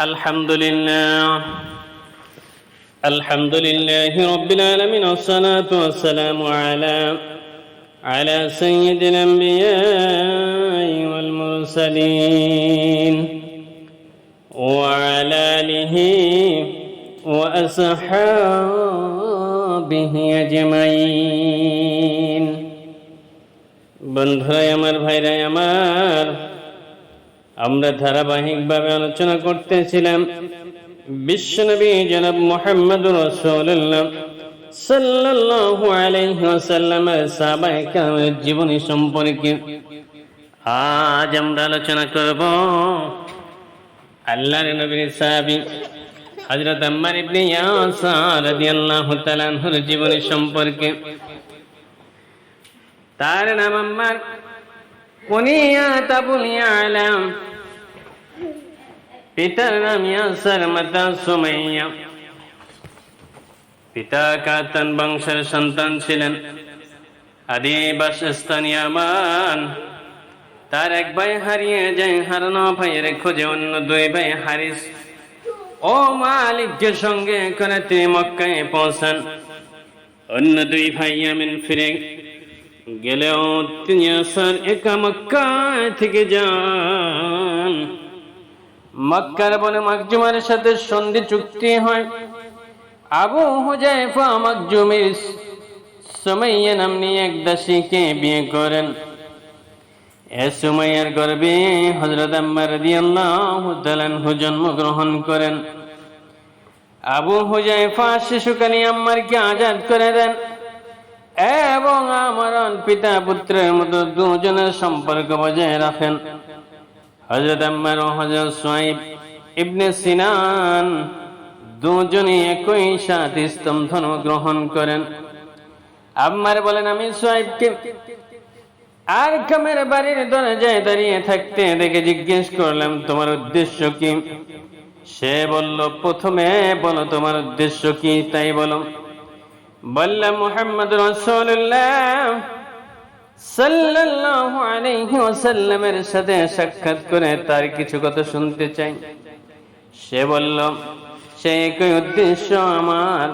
الحمد لله الحمد لله رب العالمين والصلاة والسلام على على سيد الأنبياء والمرسلين وعلى آله وأصحابه أجمعين বন্ধুরাই আমার ভাইরাই আমার আমরা ধারাবাহিকভাবে আলোচনা করতেছিলাম বিশ্বনবী জনাব মোহাম্মদ রসুল্লাহ সাল্লাল্লাহু আলাইহি ওয়াসাল্লামের সাহাবায়ে কেরামের জীবনী সম্পর্কে। আজ আমরা আলোচনা করব আল্লাহর নবীর সাহাবী হযরত আম্মার ইবনে রাদিয়াল্লাহু তাআলা আনহুর জীবনী সম্পর্কে। তার নাম আম্মার। কুনিয়াত আবুল ইয়ালাম নাম ইয়াসার মাতা সুমাইয়া পিতা কাতান বংশের সন্তান ছিলেন আদি বাসস্থান ইয়ামান তার এক ভাই হারিয়ে যায় হারানো ভাইয়ের খোঁজে অন্য দুই ভাই হারিস ও মালিককে সঙ্গে করে তিনি মক্কায় পৌঁছান অন্য দুই ভাই আমিন ফিরে গেলেও তিনি আসার একা মক্কা থেকে যান মক্কার বনে মাকজুমের সাথে সন্ধি চুক্তি হয়। আবু হুজাইফা মাকজুমের সুমাইয়া নামনি এক দাসীকে বিয়ে করেন। এ সুমাইয়ার গর্বে হজরত আম্মা রাদিয়াল্লাহু তাআলা জন্মগ্রহণ করেন। আবু হুজাইফা শিশুকালী আম্মারকে আজাদ করে দেন এবং আমার পিতা পুত্রের মতো দুজনের সম্পর্ক বজায় রাখেন। হজরত আম্মার ও হজরত সোয়াইব ইবনে সিনান দুজনই একই সাথে স্তম্ভন গ্রহণ করেন। আম্মার বলেন, আমি সোয়াইবকে আর কামের বাড়ির দরজায় দাঁড়িয়ে থাকতে দেখে জিজ্ঞেস করলাম, তোমার উদ্দেশ্য কি? সে বলল, প্রথমে বলো, তোমার উদ্দেশ্য কি? তাই বলো বললাম, মুহাম্মদ রাসূলুল্লাহ। সাল্লাল্লাহু আলাইহি ওয়াসাল্লামের সাথে সাক্ষাৎ করে তার কিছু কথা শুনতে চাই। সে বলল, সে একই উদ্দেশ্য আমার।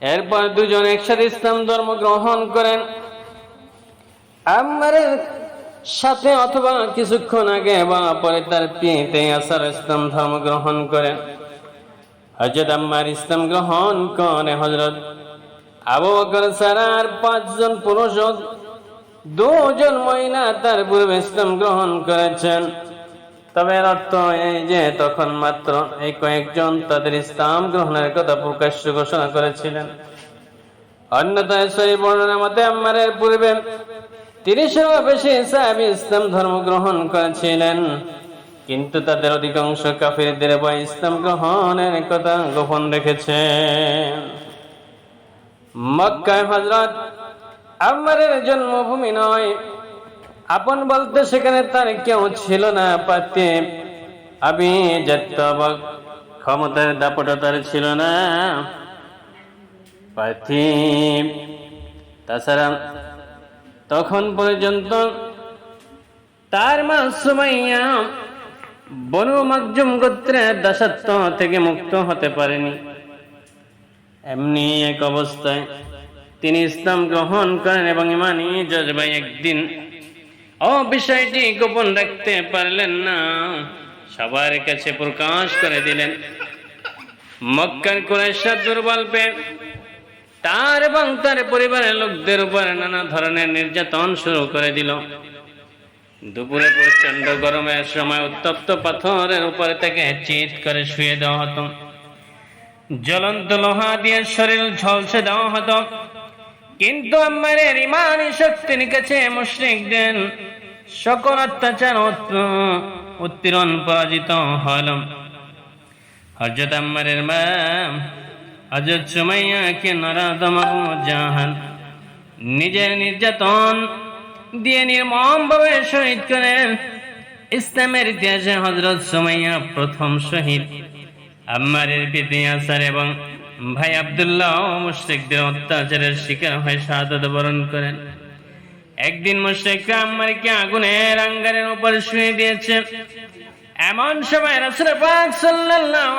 এরপর দুজন একসাথে ইসলাম ধর্ম গ্রহণ করেন। আমার সাথে অথবা কিছুক্ষণ আগে বা পরে তার পিতে আসার ইসলাম ধর্ম গ্রহণ করেন। হজরত আম্মার ইসলাম গ্রহণ করে হজরত আবু বকর সারার পাঁচজন পুরুষ দুজন মহিলা তার পূর্বে ইসলাম গ্রহণ করেছেন। তবে এর অর্থ এই যে তখন মাত্র এই কয়েকজন তাদের ইসলাম গ্রহণের কথা প্রকাশ্য ঘোষণা করেছিলেন। অন্যথায় সই বর্ণনা মতে আম্মারের পূর্বে তিরিশেরও বেশি সাহাবি ইসলাম ধর্ম গ্রহণ করেছিলেন। কিন্তু তাদের অধিকাংশ কাফিরদের বা ইসলাম গ্রহণের কথা গোপন রেখেছে মক্কায় হজরত আম্মারের জন্মভূমি নয়। আপন বলতে সেখানে তার কেউ ছিল না পাতে আমি ক্ষমতার দাপটতার ছিল না। পার্থিব তাছাড়া তখন পর্যন্ত তার মা সুমাইয়া বনু মকজুম গোত্রের দাসত্ব থেকে মুক্ত হতে পারেনি। এমনি এক অবস্থায় তিনি ইসলাম গ্রহণ করেন এবং ইমানি জজবাই একদিন ও বিষয়টি গোপন রাখতে পারলেন না। সবার কাছে প্রকাশ করে দিলেন, মক্কার কুরাইশা দুর্বল পেয়ে তার এবং তার পরিবারের লোকদের উপর নানা ধরনের নির্যাতন শুরু করে দিল। দুপুরে প্রচণ্ড গরমের সময় উত্তপ্ত পাথরের উপরে তাকে চিত করে শুয়ে দেওয়া হতো। জ্বলন্ত লোহা দিয়ে শরীর ঝলসে দেওয়া হতো। কিন্তু আমাদের ইমানি শক্তির কাছে মুশরিকদের। সকল অত্যাচার উত্তীর্ণ পরাজিত হল হজরত আম্মারের মা হজরত সুমাইয়াকে নরাদম জাহান নিজের নির্যাতন দিয়ে নির্মমভাবে শহীদ করেন। ইসলামের ইতিহাসে হজরত সুমাইয়া প্রথম শহীদ। আম্মারের পিতা আসার এবং ভাই আবদুল্লাহ মুশরিকদের অত্যাচারের শিকার হয়ে শাহাদত বরণ করেন। একদিন মুশরিকরা আম্মারকে আগুনের আঙ্গারের উপর শুয়ে দিয়েছে। এমন সময় রাসূল পাক সাল্লাল্লাহু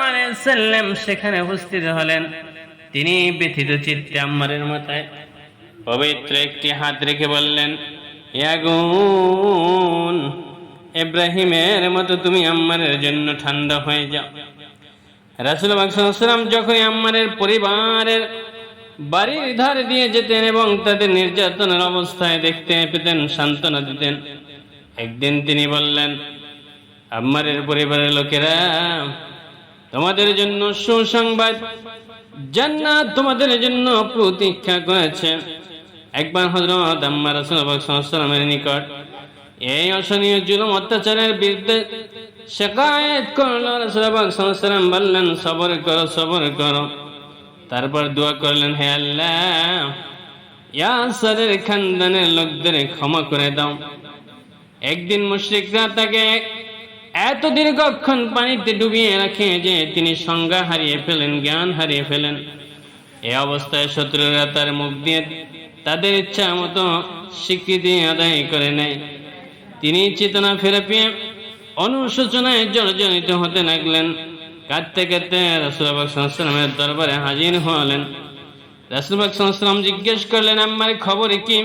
সাল্লাম সেখানে উপস্থিত হলেন। তিনি ব্যথিত চিত্তে আম্মারের মাথায় পবিত্র একটি হাত রেখে বললেন ইয়াগুন ইব্রাহিমের মতো তুমি আম্মারের জন্য ঠান্ডা হয়ে যাও। রাসুল সাল্লাম যখনই আম্মারের পরিবারের বাড়ির ধার দিয়ে যেতেন এবং তাদের নির্যাতনের অবস্থায় দেখতে পেতেন, সান্ত্বনা দিতেন, একদিন তিনি বললেন, আম্মারের পরিবারের লোকেরা, তোমাদের জন্য সুসংবাদ, জান্নাত তোমাদের জন্য প্রতীক্ষা করেছে। একবার হজরত আম্মা রাসুলের নিকট এই অসহনীয় জুলুম অত্যাচারের বিরুদ্ধে শেখায়ত করল রাসুলাম বললেন, সবর করো সবর করো। তারপর দোয়া করলেন, হে আল্লাহ, ইয়াসারের খানদানের লোকদের ক্ষমা করে দাও। একদিন মুশরিকরা তাকে এত দীর্ঘক্ষণ পানিতে ডুবিয়ে রাখে যে তিনি সংজ্ঞা হারিয়ে ফেলেন, জ্ঞান হারিয়ে ফেলেন। এ অবস্থায় শত্রুরা তার মুখ দিয়ে তাদের ইচ্ছা মতো স্বীকৃতি আদায় করে নেয়। তিনি চেতনা ফিরে পেয়ে অনুশোচনায় জর্জরিত হতে লাগলেন। কাঁদতে কাঁদতে রাসুলবাক সংস্লামের দরবারে হাজির হলেন। রাসুলবাক সংস্লাম জিজ্ঞেস করলেন আমার খবর কি?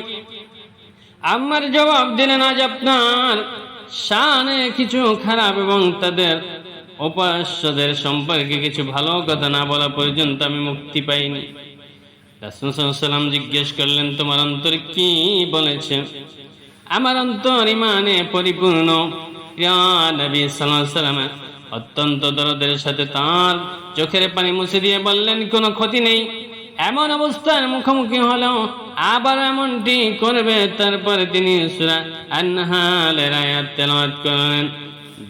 আমার জবাব দিলেন, আজ আপনার শানে কিছু খারাপ এবং তাদের উপাস্যদের সম্পর্কে কিছু ভালো কথা না বলা পর্যন্ত আমি মুক্তি পাইনি। রাসুলাম জিজ্ঞেস করলেন, তোমার অন্তর কি বলেছে? আমার অন্তর ইমানে পরিপূর্ণ। অত্যন্ত দরদের সাথে তার চোখের পানি মুছে দিয়ে বললেন, কোনো ক্ষতি নেই। এমন অবস্থার মুখোমুখি হলেও আবার এমনটি করবে। তারপরে তিনি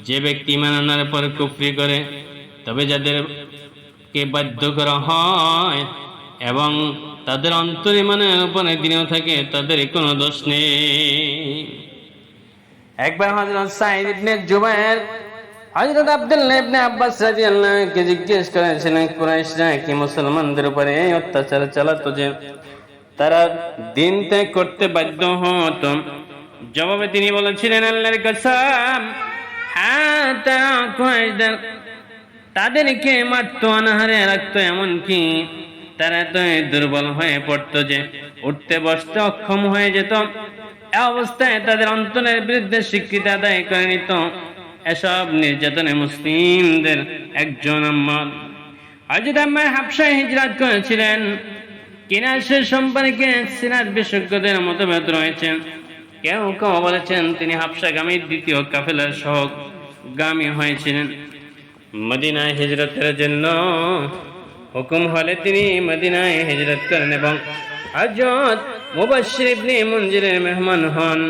যে ব্যক্তি মানানোর পর কুফরি করে, তবে যাদেরকে বাধ্য করা হয় এবং তাদের অন্তরিমানের উপরে দিনেও থাকে, তাদের কোনো দোষ নেই। একবার হযরত সাঈদ ইবনে জুবায়ের হযরত আব্দুল্লাহ ইবনে আব্বাস রাদিয়াল্লাহু কে জিজ্ঞেস করেছিলেন, কুরাইশরা কি মুসলমানদের উপরে এই অত্যাচার চালাতো যে তারা দিন ত্যাগ করতে বাধ্য হতো? জবাবে তিনি বলেছিলেন, আল্লাহর কসম তারা কুরাইশদের তাদেরকে মারতো অনাহারে রাখতো এমনকি তারা তো দুর্বল হয়ে পড়তো যে উঠতে বসতে অক্ষম হয়ে যেত। অবস্থায় তাদের অন্তরের বিরুদ্ধে স্বীকৃতি আদায় করে নিত। এসব নির্যাতনে মুসলিমদের একজন আম্মার। হজরত আম্মার হাফসায় হিজরাত করেছিলেন। কিনা সে সম্পর্কে সিরাত বিশেষজ্ঞদের মতভেদ রয়েছে। কেউ কেউ বলেছেন তিনি হাফসাগামীর দ্বিতীয় কাফেলার সহ গামী হয়েছিলেন। মদিনায় হিজরতের জন্য হুকুম হলে তিনি মদিনায় হিজরত করেন এবং হজরত মুবাশশির ইবনে মুনজিরের মেহমান হন।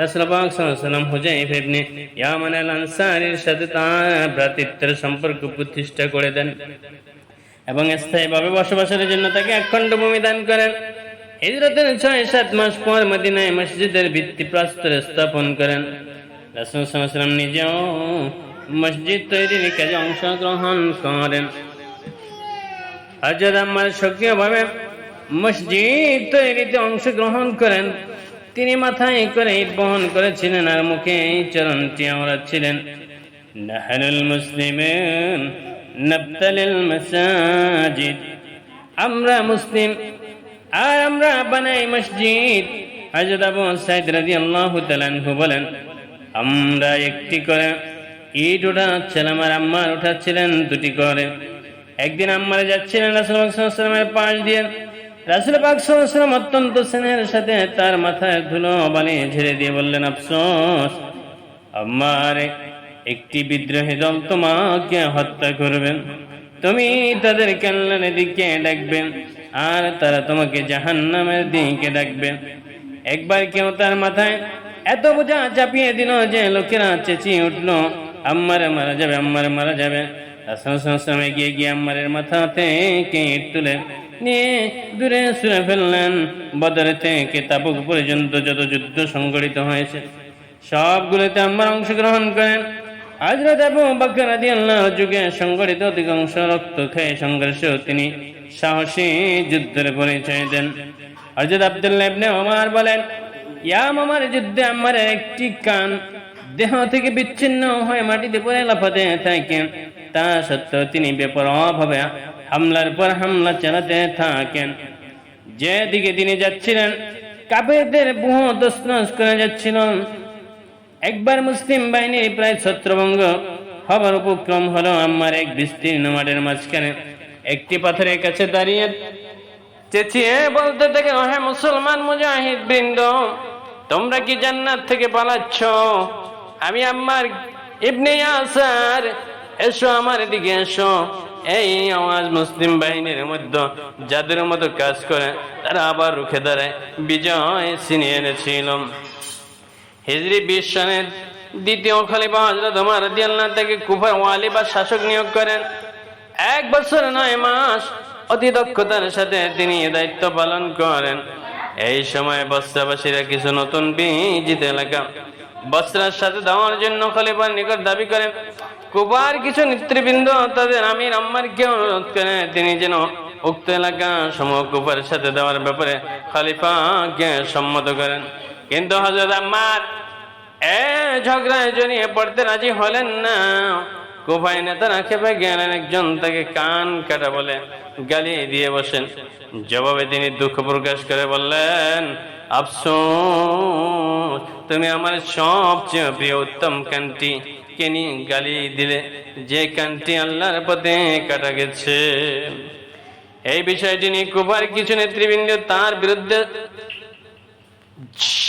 রাসূল পাক সাল্লাল্লাহু আলাইহি ওয়াসাল্লাম হুজাইফা ইবনে ইয়ামান আল আনসারীর সাথে তার ভ্রাতৃত্বের সম্পর্ক প্রতিষ্ঠা করে দেন এবং স্থায়ীভাবে বসবাসের জন্য তাকে একখণ্ড ভূমি দান করেন। হিজরতের ছয় সাত মাস পর মদিনায় মসজিদের ভিত্তি প্রস্তর স্থাপন করেন। রাসূল সাল্লাল্লাহু নিজেও মসজিদ তৈরির কাজে অংশগ্রহণ করেন। হজরত আম্মার সক্রিয়ভাবে মসজিদ তৈরিতে অংশগ্রহণ করেন। তিনি মাথায় করে ইট বহন করেছিলেন আর মুখে এই চরণটি ছিলেন। নাহরুল মাসাজিদ। আমরা মুসলিম, আর আমরা বানাই মসজিদ। বলেন, আমরা একটি করে ইট উঠাচ্ছিলাম আর আম্মার উঠাচ্ছিলেন দুটি করে। একদিন আম্মারে যাচ্ছিলেন রাসূল সাল্লামের পাশ দিয়ে রাসূল পাক সাল্লাম অত্যন্ত স্নেহের সাথে তার মাথায় ধুলো বালি ঝেড়ে দিয়ে বললেন, আফসোস, আমার একটি বিদ্রোহী দল তোমাকে হত্যা করবেন। তুমি তাদের কল্যাণের দিকে ডাকবেন আর তারা তোমাকে জাহান্নামের দিকে ডাকবে একবার কেউ তার মাথায় এত বোঝা চাপিয়ে দিল যে লোকেরা চেঁচিয়ে উঠল, আম্মারে মারা যাবে, আম্মারে মারা যাবে। রাসূল এগিয়ে গিয়ে আম্মারের মাথা থেকে ইট তুলে নিয়ে দূরে শুয়ে ফেললেন। পর্যন্ত যত যুদ্ধ সংগঠিত হয়েছে, সবগুলোতে আম্মার অংশগ্রহণ করেন। যুগে সংগঠিত অধিকাংশ রক্ত খেয়ে তিনি সাহসী যুদ্ধের পরিচয় দেন। বলেন আমার যুদ্ধে আমার একটি কান দেহ থেকে বিচ্ছিন্ন হয়ে মাটিতে পড়ে লাফাতে থাকেন তা সত্ত্বেও তিনি বেপরভাবে হামলার পর হামলা চালাতে থাকেন। যেদিকে তিনি যাচ্ছিলেন কাপেরদের বহু তসনস করে যাচ্ছিল। একবার মুসলিম বাহিনীর প্রায় ছত্রভঙ্গ হবার উপক্রম হলো আমার এক বিস্তীর্ণ মাঠের মাঝখানে। একটি পাথরের কাছে দাঁড়িয়ে চেঁচিয়ে বলতে থেকে হ্যাঁ মুসলমান মুজাহিদ বৃন্দ, তোমরা কি জান্নাত থেকে পালাচ্ছ? আমি আমার ইবনে আসার এসো আমার দিকে এসো। এই আওয়াজ মুসলিম বাহিনীর মধ্যে যাদের মতো কাজ করে, তারা আবার রুখে দাঁড়ায় বিজয় ছিনিয়ে এনেছিল হিজরি বিশ সনের দ্বিতীয় খলিফা হজরত ওমর রাদিয়াল্লাহু তাকে কুফার ওয়ালি বা শাসক নিয়োগ করেন। এক বছর নয় মাস অতি দক্ষতার সাথে তিনি দায়িত্ব পালন করেন। এই সময় বস্ত্রাবাসীরা কিছু নতুন বিজিত এলাকা বস্ত্রার সাথে দেওয়ার জন্য খলিফার নিকট দাবি করেন কুবার কিছু নেতৃবৃন্দ, তাদের আমির আম্মারকে অনুরোধ করেন তিনি যেন উক্ত এলাকা সমূহ কুফার সাথে দেওয়ার ব্যাপারে খলিফাকে সম্মত করেন। কিন্তু হজরত আম্মার এ ঝগড়ায় জড়িয়ে পড়তে রাজি হলেন না। কোভাই নেতারা খেপে গেলেন, একজন তাকে কান কাটা বলে গালি দিয়ে বসেন। জবাবে তিনি দুঃখ প্রকাশ করে বললেন, আফসোস, তুমি আমার সবচেয়ে প্রিয় উত্তম কানটি কে নিয়ে গালি দিলে, যে কানটি আল্লাহর পথে কাটা গেছে। এই বিষয়টি নিয়ে কুবার কিছু নেতৃবৃন্দ তার বিরুদ্ধে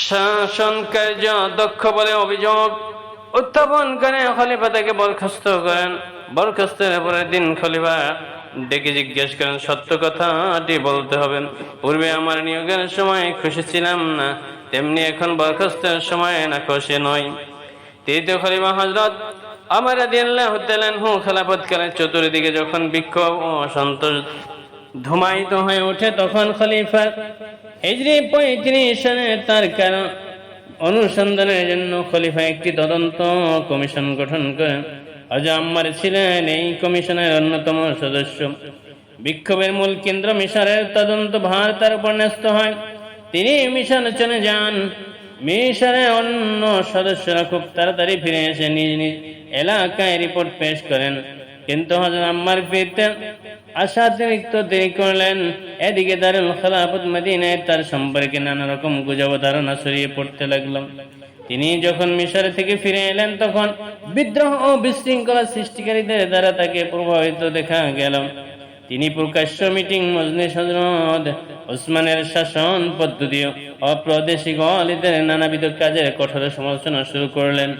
শাসন কার্য, দক্ষ বলে অভিযোগ উত্থাপন করে খলিফা তাকে বরখাস্ত করেন। বরখাস্তের পরের দিন খলিফা ডেকে জিজ্ঞেস করেন, সত্য কথাটি বলতে হবেন পূর্বে আমার নিয়োগের সময় খুশি ছিলাম না, তেমনি এখন বরখাস্তের সময় না খুশি নয়। তৃতীয় খলিফা হজরত আমার তাআলা হু চতুর্দিকে যখন বিক্ষোভ ও অসন্তোষ ধুমায়িত হয়ে ওঠে, তখন খলিফা হিজরি পঁয়ত্রিশ সনে তার কারণ অনুসন্ধানের জন্য খলিফা একটি তদন্ত কমিশন গঠন করেন। আজ আম্মার ছিলেন এই কমিশনের অন্যতম সদস্য। বিক্ষোভের মূল কেন্দ্র মিশরের তদন্ত ভার তার উপর ন্যস্ত হয়। তিনি মিশন চলে যান। মিশরে অন্য সদস্যরা খুব তাড়াতাড়ি ফিরে এসে নিজ নিজ এলাকায় রিপোর্ট পেশ করেন। কিন্তু হজরত আম্মার ফিরতে আশাতিরিক্ত দেরি করলেন। এদিকে দারুল খেলাফত মদিনায় তার সম্পর্কে নানা রকম গুজব ধারণা ছড়িয়ে পড়তে লাগল। তিনি যখন মিশর থেকে ফিরে এলেন, তখন বিদ্রোহ ও বিশৃঙ্খলা সৃষ্টিকারীদের দ্বারা তাকে প্রভাবিত দেখা গেল। তিনি প্রকাশ্য মিটিং মজলিস হজরত ওসমানের শাসন পদ্ধতি ও প্রাদেশিক অলিদের নানাবিধ কাজের কঠোর সমালোচনা শুরু করলেন।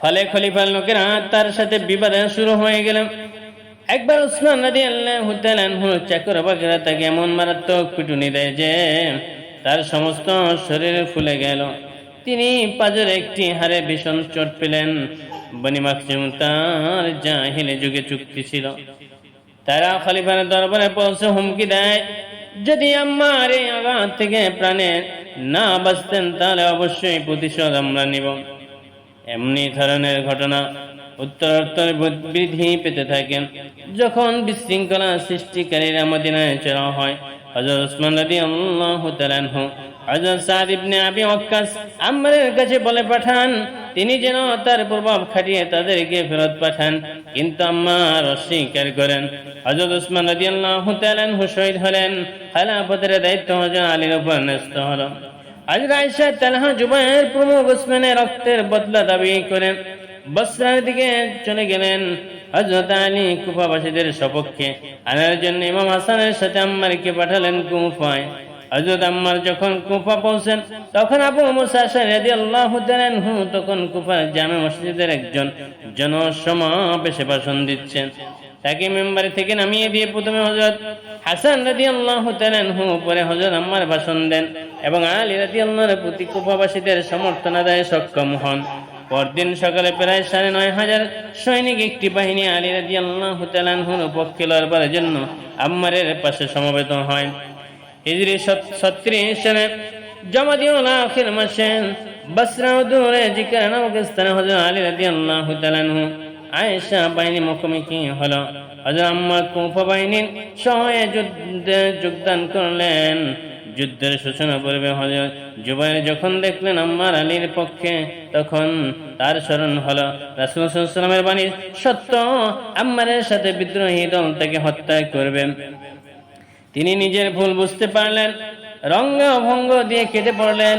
ফলে খলিফার লোকেরা তার সাথে বিবাদে শুরু হয়ে গেল। একবার উসমান নদী আল্লাহ চাকর বাকেরা তাকে এমন মারাত্মক পিটুনি দেয় যে তার সমস্ত শরীর ফুলে গেল। তিনি পাজর একটি হারে ভীষণ চোট পেলেন। বনি মাকসুম তার জাহিলে যুগে চুক্তি ছিল। তারা খলিফার দরবারে পৌঁছে হুমকি দেয়। যদি আমার এই আঘাত থেকে প্রাণে না বাঁচতেন, তাহলে অবশ্যই প্রতিশোধ আমরা নিব। এমনি ধরনের ঘটনা উত্তরোত্তর বৃদ্ধি পেতে থাকেন। যখন বিশৃঙ্খলা সৃষ্টিকারীরা মদিনায় চড়া হয় কাছে বলে পাঠান, তিনি যেন তার প্রভাব খাটিয়ে তাদেরকে ফেরত পাঠান। কিন্তু আম্মার অস্বীকার করেন। হজরত ওসমান রাদি আল্লাহ তালানহু শহীদ হলেন। খেলাফতের দায়িত্ব হজরত আলীর উপর ন্যস্ত হলো। আজ আয়সা তালহা জুবাইর প্রমুখ ওসমানের রক্তের বদলা দাবি করেন। বসরার দিকে চলে গেলেন। হজরত আলী কুফাবাসীদের সপক্ষে। আনার জন্য ইমাম হাসানের সাথে আম্মারকে পাঠালেন কুফায়। হজরত আম্মার যখন কুফা পৌঁছেন, তখন আবু আল্লাহ তখন কুফা জামে মসজিদের একজন জনসমাবেশে ভাষণ দিচ্ছেন। তাকে মেম্বারে থেকে নামিয়ে দিয়ে প্রথমে হজরত হাসান রাদি আল্লাহ হু পরে হজরত আম্মার ভাষণ দেন এবং আলী রাদি আল্লাহর প্রতি কুফাবাসীদের সমর্থন আদায়ে সক্ষম হন। পরদিন সকালে প্রায় সাড়ে নয় হাজার সৈনিক একটি বাহিনী আলী রাজি আল্লাহ তালানহুর পক্ষে লড়বার জন্য আম্মারের পাশে সমবেত হয়। হিজরি ছত্রিশ সালে জমাদিউল আখির মাসে বসরা দূরে জিকার নামক স্থানে হজরত আলী রাজি আল্লাহ তালানহু আয়েশা বাহিনী মুখোমুখি হলো। হজর আম্মার কুফা বাহিনীর সহায় যুদ্ধে যোগদান করলেন। যুদ্ধের সূচনা পূর্বে হজরত জুবাইর যখন দেখলেন আম্মার আলীর পক্ষে, তখন তার স্মরণ হলো রাসুল সাল্লামের বাণী, সত্য, আম্মারের সাথে বিদ্রোহী দল তাকে হত্যা করবেন তিনি নিজের ভুল বুঝতে পারলেন, রঙ্গ ভঙ্গ দিয়ে কেটে পড়লেন।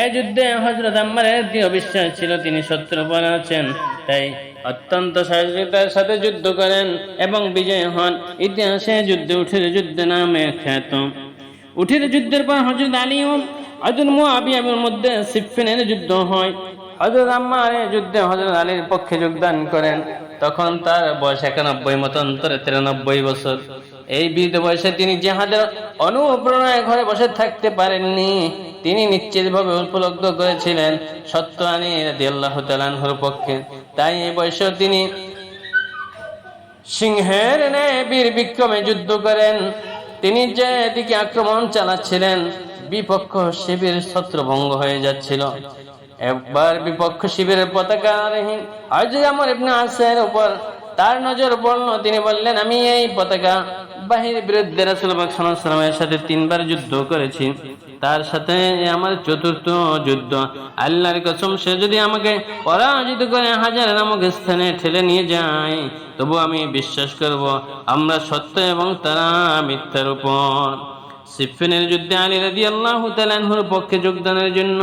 এ যুদ্ধে হজরত আম্মারের দৃঢ় বিশ্বাস ছিল, তিনি শত্রুপন আছেন। তাই অত্যন্ত সাহসিকতার সাথে যুদ্ধ করেন এবং বিজয় হন। ইতিহাসে যুদ্ধে উঠে যুদ্ধ নামে খ্যাত। উঠের যুদ্ধের পর হজরত আলী ও হজরত মুআবিয়ার মধ্যে সিফিনের যুদ্ধ হয়। হজরত আম্মার এই যুদ্ধে হজরত আলীর পক্ষে যোগদান করেন। তখন তার বয়স একানব্বই মতো, অন্তরে তিরানব্বই বছর। এই বৃদ্ধ বয়সে তিনি জেহাদের অনুপ্রেরণায় ঘরে বসে থাকতে পারেননি। তিনি নিশ্চিতভাবে উপলব্ধ করেছিলেন সত্য আলী রাদি পক্ষে। তাই এই বয়সে তিনি সিংহের ন্যায় বীর বিক্রমে যুদ্ধ করেন। তিনি যে এদিকে আক্রমণ চালাচ্ছিলেন, বিপক্ষ শিবির ছত্রভঙ্গ হয়ে যাচ্ছিল। একবার বিপক্ষ শিবিরের পতাকা আমার উপর তার নজর পড়ল। তিনি বললেন, আমি এই পতাকা বাহির বিরুদ্ধে সাথে তিনবার যুদ্ধ করেছি। তার সাথে আমার চতুর্থ যুদ্ধ। আল্লাহর কসম, সে যদি আমাকে পরাজিত করে হাজার নামক স্থানে ঠেলে নিয়ে যায়, তবু আমি বিশ্বাস করব আমরা সত্য এবং তারা মিথ্যার উপর। সিফিনের যুদ্ধে আলী রাজি আল্লাহ তালানহুর পক্ষে যোগদানের জন্য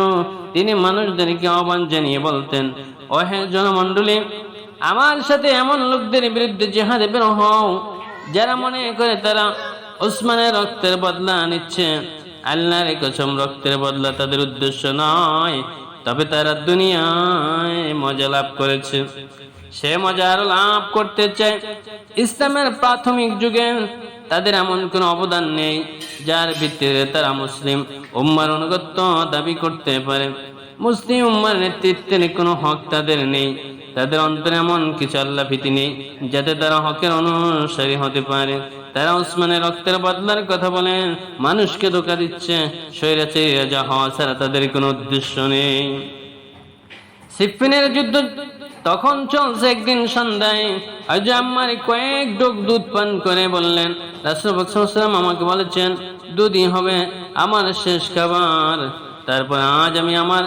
তিনি মানুষদেরকে আহ্বান জানিয়ে বলতেন ও হে জনমণ্ডলী, আমার সাথে এমন লোকদের বিরুদ্ধে জেহাদে বের হও যারা মনে করে তারা ওসমানের রক্তের বদলা নিচ্ছে। আল্লাহর কসম রক্তের বদলা তাদের উদ্দেশ্য নয়, তবে তারা দুনিয়ায় মজা লাভ করেছে। সে মজা লাভ করতে চায়। ইসলামের প্রাথমিক যুগে তাদের এমন কোনো অবদান নেই, যার ভিত্তিতে তারা মুসলিম উম্মার অনুগত্য দাবি করতে পারে। মুসলিম উম্মার নেতৃত্বের কোনো হক তাদের নেই। তাদের অন্তরে এমন কিছু আল্লাহ ভীতি নেই, যাতে তারা হকের অনুসারী হতে পারে। তারা উসমানের রক্তের বদলার কথা বলেন, মানুষকে ধোকা দিচ্ছে স্বৈরাচারী রাজা হওয়া ছাড়া তাদের কোনো উদ্দেশ্য নেই। সিফিনের যুদ্ধ তখন চলছে একদিন সন্ধ্যায়। আজ আম্মার কয়েক ডোক দুধ পান করে বললেন রাসুলাম আমাকে বলেছেন, দুধই হবে আমার শেষ খাবার। তারপর আজ আমি আমার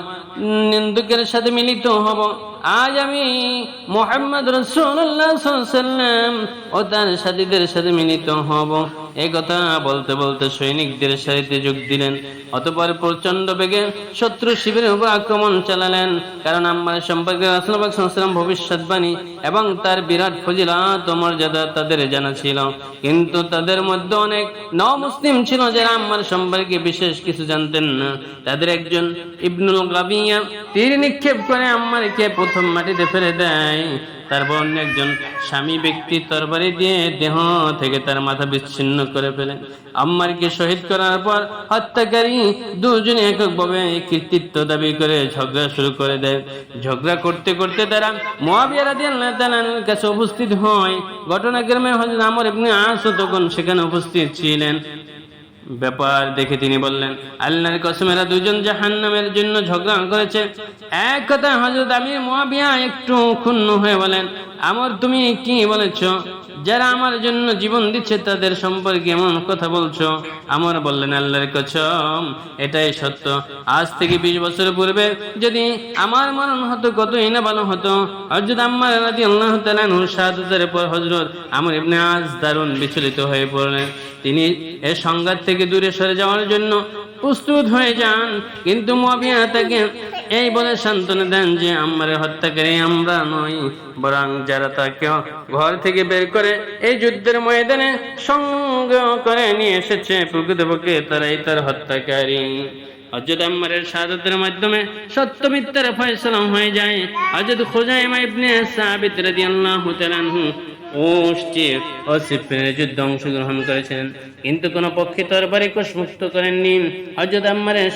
নিন্দুকের সাথে মিলিত হব। আজ আমি মোহাম্মদ রসুল্লাহ ও তার সাথীদের সাথে মিলিত হব। এই কথা বলতে বলতে সৈনিকদের সারিতে যোগ দিলেন, অতপর প্রচণ্ড বেগে শত্রু শিবিরের উপর আক্রমণ চালালেন। কারণ আমার সম্পর্কে ভবিষ্যৎবাণী এবং তার বিরাট ফজিলাত মর্যাদা তাদের জানা ছিল। কিন্তু তাদের মধ্যে অনেক ন মুসলিম ছিল যারা আমার সম্পর্কে বিশেষ কিছু জানতেন না। তাদের একজন ইবনুল গাবিয়া তীর নিক্ষেপ করে আম্মারকে প্রথম মাটিতে ফেলে দেয়। তারপর অন্য একজন স্বামী ব্যক্তি তরবারি দিয়ে দেহ থেকে তার মাথা বিচ্ছিন্ন করে ফেলেন আম্মারকে শহীদ করার পর হত্যাকারী দুজনে এককভাবে কৃতিত্ব দাবি করে ঝগড়া শুরু করে দেয়। ঝগড়া করতে করতে তারা তাআলার কাছে উপস্থিত হয়। ঘটনাক্রমে হযরত আমর ইবনে আস তখন সেখানে উপস্থিত ছিলেন। ব্যাপার দেখে তিনি বললেন, আল্লাহর কসমেরা দুজন জাহান্নামের জন্য ঝগড়া করেছে। এক কথা হজরত আমির মহাবিয়া একটু ক্ষুণ্ণ হয়ে বলেন, আমার তুমি কি বলেছ? যারা আমার জন্য জীবন দিচ্ছে, তাদের সম্পর্কে এমন কথা বলছো? আমার বললেন, আল্লাহর কসম, এটাই সত্য। আজ থেকে বিশ বছর পূর্বে যদি আমার মরণ হতো, কতই না ভালো হতো। হজরত আম্মার রাজি আল্লাহ তালানু পর হজরত আমার ইবনে আজ দারুণ বিচলিত হয়ে পড়লেন। তিনি এ সংঘাত থেকে দূরে সরে যাওয়ার জন্য প্রস্তুত হয়ে যান, কিন্তু মবিয়া তাকে এই বলে সান্ত্বনা দেন যে আমার হত্যাকারী আমরা নই, বরং যারা তাকে ঘর থেকে বের করে এই যুদ্ধের ময়দানে সঙ্গ করে নিয়ে এসেছে প্রকৃতপক্ষে তারাই তার হত্যাকারী। হজরত আম্মারের মাধ্যমে হয়ে যায়। ওষ্টির ও অংশগ্রহণ কিন্তু কোনো পক্ষে করেননি। হজরত আম্মারের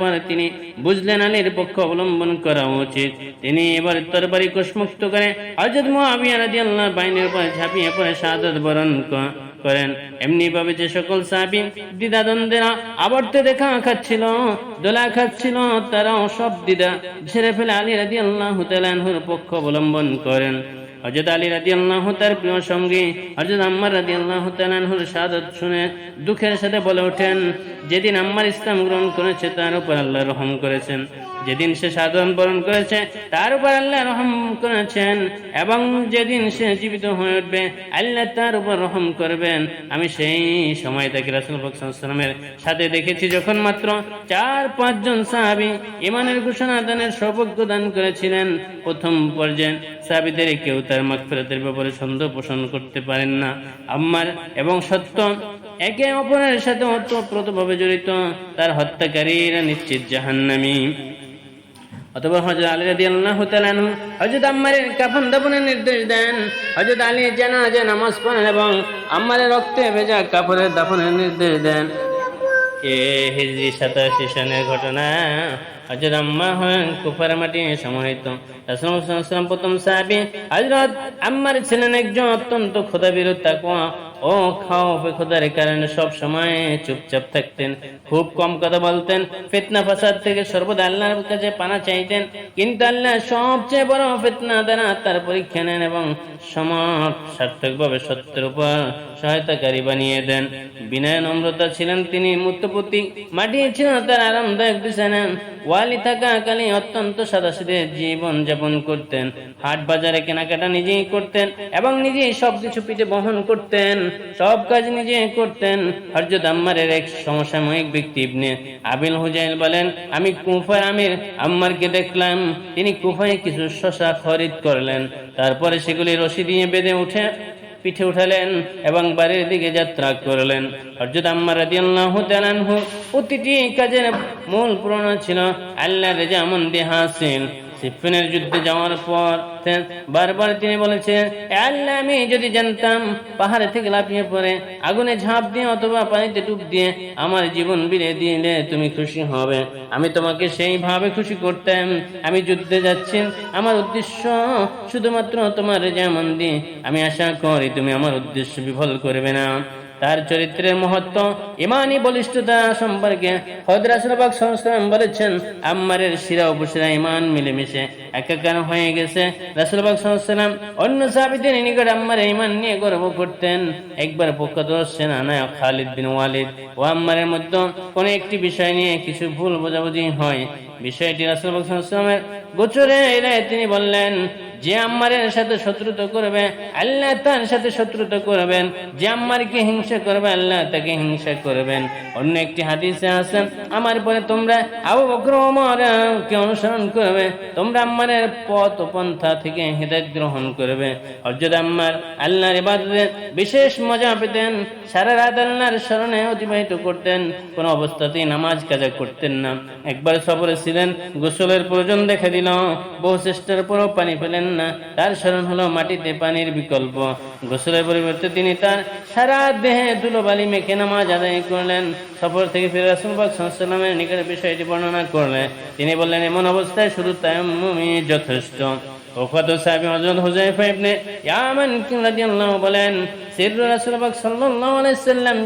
পর তিনি বুঝলেন আলীর পক্ষ অবলম্বন করা উচিত। তিনি এবার তরবারি কোষমুক্ত করে হজরত মুআবিয়া রাদিয়াল্লাহু বাহিনীর উপর ঝাঁপিয়ে পড়ে শাহাদাত বরণ করেন। এমনি ভাবে যে সকল সাহাবী দ্বিধাদ্বন্দ্বেরা আবর্তে দেখা খাচ্ছিল, দোলা খাচ্ছিল, তারাও সব দ্বিধা ঝেড়ে ফেলে আলী রাদি আল্লাহ পক্ষ অবলম্বন করেন। হজরত আলী রাজি আল্লাহ তার প্রিয় সঙ্গী হজরত আম্মার রাজি আল্লাহ তালানহুর সাদত শুনে দুঃখের সাথে বলে ওঠেন, যেদিন আম্মার ইসলাম গ্রহণ করেছে তার উপর আল্লাহ রহম করেছেন। যেদিন সে সাধন বরণ করেছে, তার উপর আল্লাহ রহম করেছেন। এবং যেদিন সে জীবিত হয়ে উঠবে, আল্লাহ তার উপর রহম করবেন। আমি সেই সময় তাকে রাসুল সাথে দেখেছি, যখন মাত্র চার পাঁচজন সাহাবি ইমানের ঘোষণা, দানের সৌভাগ্য দান করেছিলেন। প্রথম পর্যায়ে সাহাবিদের কেউ তার মাগফিরাতের ব্যাপারে সন্দেহ পোষণ করতে পারেন না। আম্মার এবং সত্য, একে অপরের সাথে ওতপ্রোতভাবে জড়িত। তার হত্যাকারীরা নিশ্চিত জাহান্নামী। অথবা হজরত আলী রাদি আল্লাহ তালানহু হজরত আম্মারের কাফন দাফনের নির্দেশ দেন। হজরত আলী জানাজা নামাজ পড়েন এবং আম্মারের রক্তে ভেজা কাপড়ের দাফনের নির্দেশ দেন। এ হিজরি সাতাশি সনের ঘটনা হজরত আম্মা হলেন কুফার মাটি সমাহিত। রাসুলাম প্রথম সাহাবি হজরত আম্মার ছিলেন একজন অত্যন্ত খোদা বিরোধ তাকুয়া ও খাও খোদার কারণে সব সময় চুপচাপ থাকতেন। খুব কম কথা বলতেন। ফিতনা ফাসাদ থেকে সর্বদা আল্লাহর কাছে পানা চাইতেন। কিন্তু আল্লাহ সবচেয়ে বড় ফিতনা দ্বারা তার পরীক্ষা নেন এবং সমাপ সার্থকভাবে সত্যের উপর সহায়তাকারী বানিয়ে দেন। বিনয় নম্রতা ছিলেন তিনি মূর্তপতি মাটি ছিল তার আরামদায়ক বিছানা। ওয়ালি থাকা কালে অত্যন্ত সাদাসিদে জীবন যাপন করতেন। হাট বাজারে কেনাকাটা নিজেই করতেন এবং নিজেই সবকিছু পিঠে বহন করতেন। সব কাজ নিজে করতেন। হরজত আম্মারের এক সমসাময়িক ব্যক্তি ইবনে আবিল হুজাইল বলেন, আমি কুফার আমির আম্মারকে দেখলাম। তিনি কুফায় কিছু শশা খরিদ করলেন। তারপরে সেগুলি রশি দিয়ে বেঁধে উঠে পিঠে উঠালেন এবং বাড়ির দিকে যাত্রা করলেন। হরজত প্রতিটি কাজের মূল প্রেরণা ছিল আল্লাহ দেহা হাসিল সিফিনের যুদ্ধে যাওয়ার পর বারবার তিনি বলেছেন, আল্লাহ, আমি যদি জানতাম পাহাড়ে থেকে লাফিয়ে পড়ে, আগুনে ঝাঁপ দিয়ে অথবা পানিতে ডুব দিয়ে আমার জীবন বিড়ে দিলে তুমি খুশি হবে। আমি তোমাকে সেইভাবে খুশি করতাম। আমি যুদ্ধে যাচ্ছি। আমার উদ্দেশ্য শুধুমাত্র তোমার যেমন দিয়ে। আমি আশা করি তুমি আমার উদ্দেশ্য বিফল করবে না। তার চরিত্রের মহত্ব ইমানি বলিষ্ঠতা সম্পর্কে হদরাসবাক সংস্করণ বলেছেন, আম্মারের শিরা উপশিরা ইমান মিলেমিশে একাকার হয়ে গেছে। রাসুলবাক সংস্করণ অন্য সাবিদের নিকট আম্মার ইমান নিয়ে গর্ব করতেন। একবার প্রখ্যাত নায়ক খালিদ বিন ওয়ালিদ ও আম্মারের মধ্যে কোন একটি বিষয় নিয়ে কিছু ভুল বোঝাবুঝি হয়। বিষয়টি রাসুলবাক সংস্করণের গোচরে এলে তিনি বললেন যে আম্মারের সাথে শত্রুতা করবে, আল্লাহ তার সাথে শত্রুতা করবেন। যে আম্মারকে হিংসা করবে, আল্লাহ তাকে হিংসা করবেন। অন্য একটি হাদিসে আছেন আমার পরে তোমরা আবু বকর কে অনুসরণ করবে। তোমরা আম্মারের পথ পন্থা থেকে হৃদয় গ্রহণ করবে। অর্জুদ আম্মার আল্লাহর ইবাদতে বিশেষ মজা পেতেন। সারা রাত আল্লাহর স্মরণে অতিবাহিত করতেন। কোন অবস্থাতেই নামাজ কাজা করতেন না। একবার সফরে ছিলেন, গোসলের প্রয়োজন দেখা দিল। বহু চেষ্টার পরও পানি পেলেন না। তার স্মরণ হলো মাটিতে পানির বিকল্প। গোসলের পরিবর্তে তিনি তার সারা দেহে ধুলোবালি মেখে নামাজ আদায় করলেন। সফর থেকে ফিরে রাসুলবাগ সাল্লামের নিকট বিষয়টি বর্ণনা করলেন। তিনি বললেন, এমন অবস্থায় শুধু তায়াম্মুমই যথেষ্ট। বলেন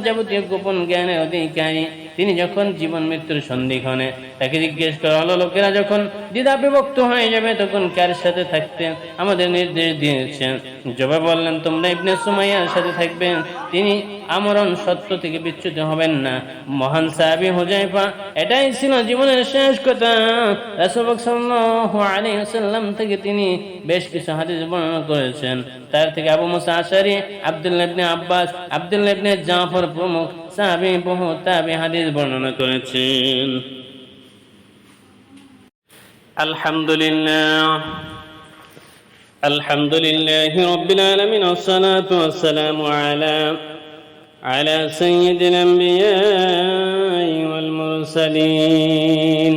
যাবতীয় গোপন জ্ঞানের অধিকারী। তিনি যখন জীবন মৃত্যুর সন্ধিক্ষণে তাকে জিজ্ঞেস করা হলো, লোকেরা যখন দ্বিধা বিভক্ত হয়ে যাবে, তখন কার সাথে থাকতেন আমাদের নির্দেশ দিয়েছেন? জবাব বললেন, তোমরা ইবনে সুমাইয়ার সাথে থাকবেন তিনি আমরণ সত্য থেকে বিচ্যুত হবেন না। মহান সাহাবি হুজাইফা, এটাই ছিল জীবনের শেষ কথা। আলাইহি থেকে তিনি বেশ কিছু হাদিস বর্ণনা করেছেন। তার থেকে আবু মুসা আশারি, আব্দুল্লাহ ইবনে আব্বাস, আব্দুল্লাহ ইবনে জাফর প্রমুখ সাহাবি বহু তাবি হাদিস বর্ণনা করেছেন আলহামদুলিল্লাহ الحمد لله رب العالمين والصلاة والسلام على على سيد الأنبياء والمرسلين